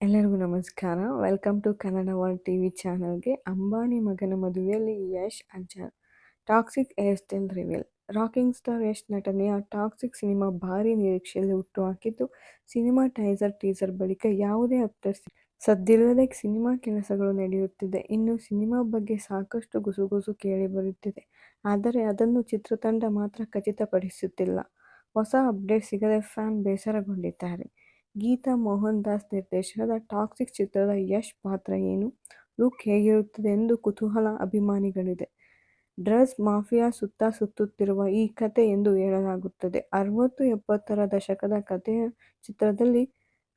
ಎಲ್ಲರಿಗೂ ನಮಸ್ಕಾರ. Welcome to Kannada world T V ಚಾನಲ್ಗೆ ಅಂಬಾನಿ ಮಗನ ಮದುವೆಯಲ್ಲಿ ಯಶ್ ಅಜ್ಜ toxic hair style reveal rocking star Yash ನಟನೆಯ ಟಾಕ್ಸಿಕ್ ಸಿನಿಮಾ ಭಾರಿ ನಿರೀಕ್ಷೆಯಲ್ಲಿ ಹುಟ್ಟುಹಾಕಿದ್ದು ಸಿನಿಮಾ ಟೈಸರ್ ಟೀಸರ್ ಬಳಿಕ ಯಾವುದೇ ಅಪ್ಡೇಟ್ಸ್ ಸದ್ದಿಲ್ಲದೆ ಸಿನಿಮಾ ಕೆಲಸಗಳು ನಡೆಯುತ್ತಿದೆ. ಇನ್ನು ಸಿನಿಮಾ ಬಗ್ಗೆ ಸಾಕಷ್ಟು ಗುಸುಗುಸು ಕೇಳಿ ಬರುತ್ತಿದೆ. ಆದರೆ ಅದನ್ನು ಚಿತ್ರತಂಡ ಮಾತ್ರ ಖಚಿತಪಡಿಸುತ್ತಿಲ್ಲ. ಹೊಸ ಅಪ್ಡೇಟ್ ಸಿಗದೆ ಫ್ಯಾನ್ ಬೇಸರಗೊಂಡಿದ್ದಾರೆ. ಗೀತಾ ಮೋಹನ್ ದಾಸ್ ನಿರ್ದೇಶನದ ಟಾಕ್ಸಿಕ್ ಚಿತ್ರದ ಯಶ್ ಪಾತ್ರ ಏನು? ಲುಕ್ ಹೇಗಿರುತ್ತದೆ ಎಂದು ಕುತೂಹಲ ಅಭಿಮಾನಿಗಳಿದೆ. ಡ್ರಗ್ಸ್ ಮಾಫಿಯಾ ಸುತ್ತ ಸುತ್ತುತ್ತಿರುವ ಈ ಕತೆ ಎಂದು ಹೇಳಲಾಗುತ್ತದೆ. ಅರವತ್ತು ಎಪ್ಪತ್ತರ ದಶಕದ ಕಥೆಯ ಚಿತ್ರದಲ್ಲಿ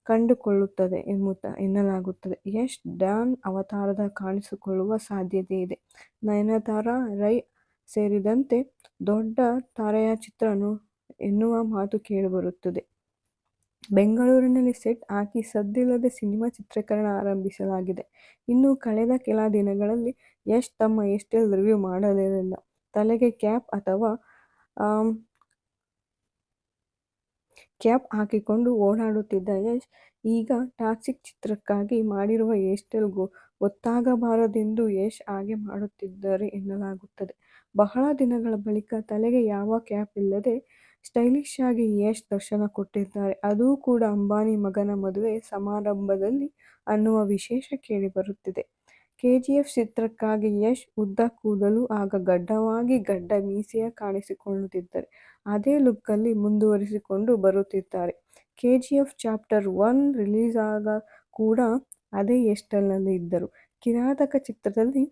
ಕಂಡುಕೊಳ್ಳುತ್ತದೆ ಎಂಬುತ್ತ ಎನ್ನಲಾಗುತ್ತದೆ. ಯಶ್ ಡಾನ್ ಅವತಾರದ ಕಾಣಿಸಿಕೊಳ್ಳುವ ಸಾಧ್ಯತೆ ಇದೆ. ನಯನತಾರಾ ರೈ ಸೇರಿದಂತೆ ದೊಡ್ಡ ತಾರೆಯ ಚಿತ್ರನು ಎನ್ನುವ ಮಾತು ಕೇಳಿಬರುತ್ತದೆ. ಬೆಂಗಳೂರಿನಲ್ಲಿ ಸೆಟ್ ಹಾಕಿ ಸದ್ದಿಲ್ಲದೆ ಸಿನಿಮಾ ಚಿತ್ರೀಕರಣ ಆರಂಭಿಸಲಾಗಿದೆ. ಇನ್ನು ಕಳೆದ ಕೆಲ ದಿನಗಳಲ್ಲಿ ಯಶ್ ತಮ್ಮ ಸ್ಟೈಲ್ ರಿವ್ಯೂ ಮಾಡಲಿರಲಿಲ್ಲ. ತಲೆಗೆ ಕ್ಯಾಪ್ ಅಥವಾ ಕ್ಯಾಪ್ ಹಾಕಿಕೊಂಡು ಓಡಾಡುತ್ತಿದ್ದ ಯಶ್ ಈಗ ಟಾಕ್ಸಿಕ್ ಚಿತ್ರಕ್ಕಾಗಿ ಮಾಡಿರುವ ಹೇರ್ಸ್ಟೈಲ್ ಗೊತ್ತಾಗಬಾರದೆಂದು ಯಶ್ ಹಾಗೆ ಮಾಡುತ್ತಿದ್ದಾರೆ ಎನ್ನಲಾಗುತ್ತದೆ. ಬಹಳ ದಿನಗಳ ಬಳಿಕ ತಲೆಗೆ ಯಾವ ಕ್ಯಾಪ್ ಇಲ್ಲದೆ ಸ್ಟೈಲಿಶ್ ಆಗಿ ಯಶ್ ದರ್ಶನ ಕೊಟ್ಟಿದ್ದಾರೆ. ಅದೂ ಕೂಡ ಅಂಬಾನಿ ಮಗನ ಮದುವೆ ಸಮಾರಂಭದಲ್ಲಿ ಅನ್ನುವ ವಿಶೇಷ ಕೇಳಿಬರುತ್ತಿದೆ. ಎಫ್ ಚಿತ್ರಕ್ಕಾಗಿ ಯಶ್ ಉದ್ದ ಕೂದಲು ಆಗ ಗಡ್ಡವಾಗಿ ಗಡ್ಡ ಮೀಸೆಯ ಕಾಣಿಸಿಕೊಳ್ಳುತ್ತಿದ್ದರೆ, ಅದೇ ಲುಕ್ಕಲ್ಲಿ ಮುಂದುವರಿಸಿಕೊಂಡು ಬರುತ್ತಿದ್ದಾರೆ. ಕೆಜಿಎಫ್ ಚಾಪ್ಟರ್ ಒನ್ ರಿಲೀಸ್ ಆಗ ಕೂಡ ಅದೇ ಹೇರ್ಸ್ಟೈಲ್ನಲ್ಲಿ ಇದ್ದರು. ಕಿರಾತಕ ಚಿತ್ರದಲ್ಲಿ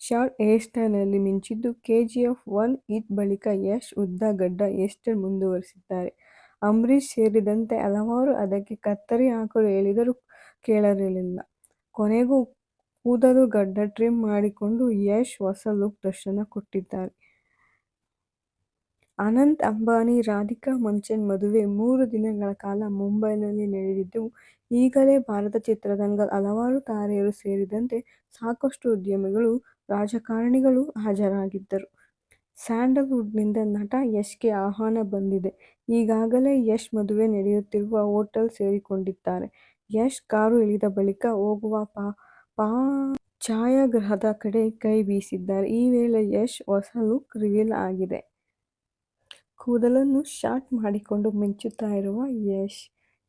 ಶಾರ್ಟ್ ಹೇರ್ಸ್ಟೈಲ್ನಲ್ಲಿ ಮಿಂಚಿದ್ದು, ಕೆಜಿಎಫ್ ಒನ್ ಈದ್ ಬಳಿಕ ಯಶ್ ಉದ್ದ ಗಡ್ಡ ಹೇರ್ಸ್ಟೈಲ್ ಮುಂದುವರಿಸಿದ್ದಾರೆ. ಅಂಬರೀಶ್ ಸೇರಿದಂತೆ ಹಲವರು ಅದಕ್ಕೆ ಕತ್ತರಿ ಹಾಕಲು ಹೇಳಿದರೂ ಕೇಳಿರಲಿಲ್ಲ. ಕೊನೆಗೂ ಕೂದಲು ಗಡ್ಡ ಟ್ರಿಮ್ ಮಾಡಿಕೊಂಡು ಯಶ್ ಹೊಸ ಲುಕ್ ದರ್ಶನ ಕೊಟ್ಟಿದ್ದಾರೆ. ಅನಂತ್ ಅಂಬಾನಿ, ರಾಧಿಕಾ ಮಂಚನ್ ಮದುವೆ ಮೂರು ದಿನಗಳ ಕಾಲ ಮುಂಬೈನಲ್ಲಿ ನಡೆದಿದ್ದು, ಈಗಲೇ ಭಾರತ ಚಿತ್ರರಂಗದ ಹಲವಾರು ತಾರೆಯರು ಸೇರಿದಂತೆ ಸಾಕಷ್ಟು ಉದ್ಯಮಿಗಳು, ರಾಜಕಾರಣಿಗಳು ಹಾಜರಾಗಿದ್ದರು. ಸ್ಯಾಂಡಲ್ವುಡ್ನಿಂದ ನಟ ಯಶ್ಗೆ ಆಹ್ವಾನ ಬಂದಿದೆ. ಈಗಾಗಲೇ ಯಶ್ ಮದುವೆ ನಡೆಯುತ್ತಿರುವ ಹೋಟೆಲ್ ಸೇರಿಕೊಂಡಿದ್ದಾರೆ. ಯಶ್ ಕಾರು ಇಳಿದ ಬಳಿಕ ಹೋಗುವ ಛಾಯಾಗ್ರಹದ ಕಡೆ ಕೈ ಬೀಸಿದ್ದಾರೆ. ಈ ವೇಳೆ ಯಶ್ ಹೊಸ ಲುಕ್ ರಿವೀಲ್ ಆಗಿದೆ. ಕೂದಲನ್ನು ಶಾರ್ಟ್ ಮಾಡಿಕೊಂಡು ಮಿಂಚುತ್ತಾ ಇರುವ ಯಶ್,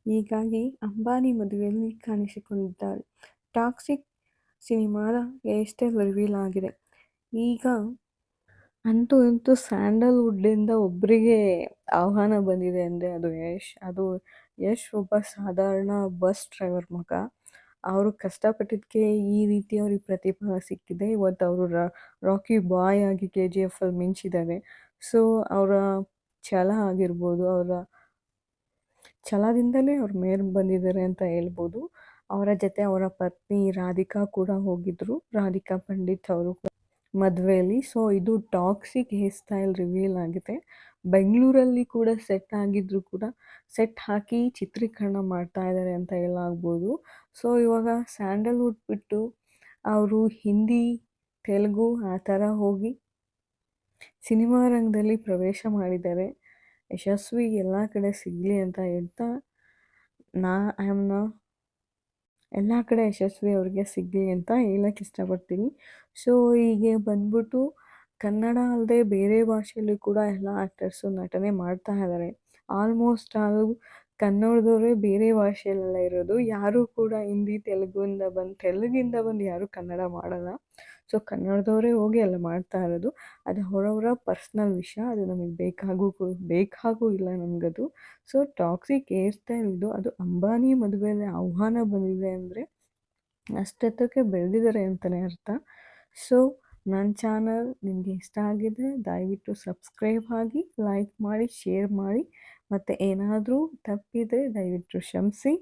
ಹೀಗಾಗಿ ಅಂಬಾನಿ ಮದುವೆಯಲ್ಲಿ ಕಾಣಿಸಿಕೊಂಡಿದ್ದಾರೆ. ಟಾಕ್ಸಿಕ್ ಸಿನಿಮಾದ ಎಷ್ಟೇ ರಿವೀಲ್ ಆಗಿದೆ. ಈಗ ಅಂತೂ ಇಂತೂ ಸ್ಯಾಂಡಲ್ವುಡ್ಡಿಂದ ಒಬ್ಬರಿಗೆ ಆಹ್ವಾನ ಬಂದಿದೆ ಅಂದರೆ ಅದು ಯಶ್. ಅದು ಯಶ್ ಒಬ್ಬ ಸಾಧಾರಣ ಬಸ್ ಡ್ರೈವರ್ ಮಗ. ಅವರು ಕಷ್ಟಪಟ್ಟಿದ್ದಕ್ಕೆ ಈ ರೀತಿ ಅವ್ರಿಗೆ ಪ್ರತಿಫಲ ಸಿಕ್ಕಿದೆ. ಇವತ್ತು ಅವರು ರಾಕಿ ಬಾಯ್ ಆಗಿ ಕೆ ಜಿ ಎಫಲ್ಲಿ ಮಿಂಚಿದ್ದಾರೆ. ಸೊ ಅವರ ಛಲ ಆಗಿರ್ಬೋದು, ಅವರ ಛಲದಿಂದಲೇ ಅವ್ರ ಮೇಲೆ ಬಂದಿದ್ದಾರೆ ಅಂತ ಹೇಳ್ಬೋದು. ಅವರ ಜೊತೆ ಅವರ ಪತ್ನಿ ರಾಧಿಕಾ ಕೂಡ ಹೋಗಿದ್ರು. ರಾಧಿಕಾ ಪಂಡಿತ್ ಅವರು ಮದುವೆಯಲ್ಲಿ. ಸೊ ಇದು ಟಾಕ್ಸಿಕ್ ಹೇರ್ ಸ್ಟೈಲ್ ರಿವೀಲ್ ಆಗಿದೆ. ಬೆಂಗಳೂರಲ್ಲಿ ಕೂಡ ಸೆಟ್ ಆಗಿದ್ರು ಕೂಡ ಸೆಟ್ ಹಾಕಿ ಚಿತ್ರೀಕರಣ ಮಾಡ್ತಾ ಇದ್ದಾರೆ ಅಂತ ಹೇಳಾಗ್ಬೋದು ಸೊ ಇವಾಗ ಸ್ಯಾಂಡಲ್ವುಡ್ ಬಿಟ್ಟು ಅವರು ಹಿಂದಿ, ತೆಲುಗು ಆ ಥರ ಹೋಗಿ ಸಿನಿಮಾ ರಂಗದಲ್ಲಿ ಪ್ರವೇಶ ಮಾಡಿದ್ದಾರೆ. ಯಶಸ್ವಿ ಎಲ್ಲ ಕಡೆ ಸಿಗಲಿ ಅಂತ ಹೇಳ್ತಾ ನಾ ಐ ಆಮ್ ನಾ ಎಲ್ಲ ಕಡೆ ಯಶಸ್ವಿ ಅವ್ರಿಗೆ ಸಿಗಲಿ ಅಂತ ಹೇಳಕ್ಕೆ ಇಷ್ಟಪಡ್ತೀನಿ. ಸೊ ಹೀಗೆ ಬಂದ್ಬಿಟ್ಟು ಕನ್ನಡ ಅಲ್ಲದೆ ಬೇರೆ ಭಾಷೆಯಲ್ಲೂ ಕೂಡ ಎಲ್ಲ ಆ್ಯಕ್ಟರ್ಸು ನಟನೆ ಮಾಡ್ತಾ ಇದ್ದಾರೆ. ಆಲ್ಮೋಸ್ಟ್ ಆಲ್ ಕನ್ನಡದವರೇ ಬೇರೆ ಭಾಷೆಯಲ್ಲೆಲ್ಲ ಇರೋದು. ಯಾರೂ ಕೂಡ ಹಿಂದಿ, ತೆಲುಗುಯಿಂದ ಬಂದು ತೆಲುಗಿಂದ ಬಂದು ಯಾರೂ ಕನ್ನಡ ಮಾಡಲ್ಲ. ಸೊ ಕನ್ನಡದವರೇ ಹೋಗಿ ಅಲ್ಲಿ ಮಾಡ್ತಾ ಇರೋದು. ಅದು ಹೊರವರ ಪರ್ಸ್ನಲ್ ವಿಷಯ. ಅದು ನಮಗೆ ಬೇಕಾಗೂ ಬೇಕಾಗೂ ಇಲ್ಲ ನಮಗದು. ಸೊ ಟಾಕ್ಸಿಕ್ ಏರ್ತಾ ಸ್ಟೈಲ್. ಅದು ಅಂಬಾನಿ ಮದುವೆಯಲ್ಲಿ ಆಹ್ವಾನ ಬಂದಿದೆ ಅಂದರೆ ಅಷ್ಟೊತ್ತಕ್ಕೆ ಬೆಳೆದಿದ್ದಾರೆ ಅಂತಲೇ ಅರ್ಥ. ಸೊ ನನ್ನ ಚಾನಲ್ ನಿಮಗೆ ಇಷ್ಟ ಆಗಿದೆ ದಯವಿಟ್ಟು ಸಬ್ಸ್ಕ್ರೈಬ್ ಆಗಿ, ಲೈಕ್ ಮಾಡಿ, ಶೇರ್ ಮಾಡಿ ಮತ್ತು ಏನಾದರೂ ತಪ್ಪಿದರೆ ದಯವಿಟ್ಟು ಕ್ಷಮಿಸಿ.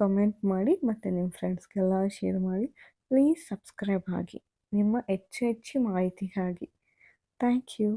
ಕಮೆಂಟ್ ಮಾಡಿ ಮತ್ತು ನಿಮ್ಮ ಫ್ರೆಂಡ್ಸ್ಗೆಲ್ಲ ಶೇರ್ ಮಾಡಿ. ಪ್ಲೀಸ್ ಸಬ್ಸ್ಕ್ರೈಬ್ ಆಗಿ. ನಿಮ್ಮ ಹೆಚ್ಚು ಹೆಚ್ಚು ಮಾಹಿತಿಗಾಗಿ. Thank you.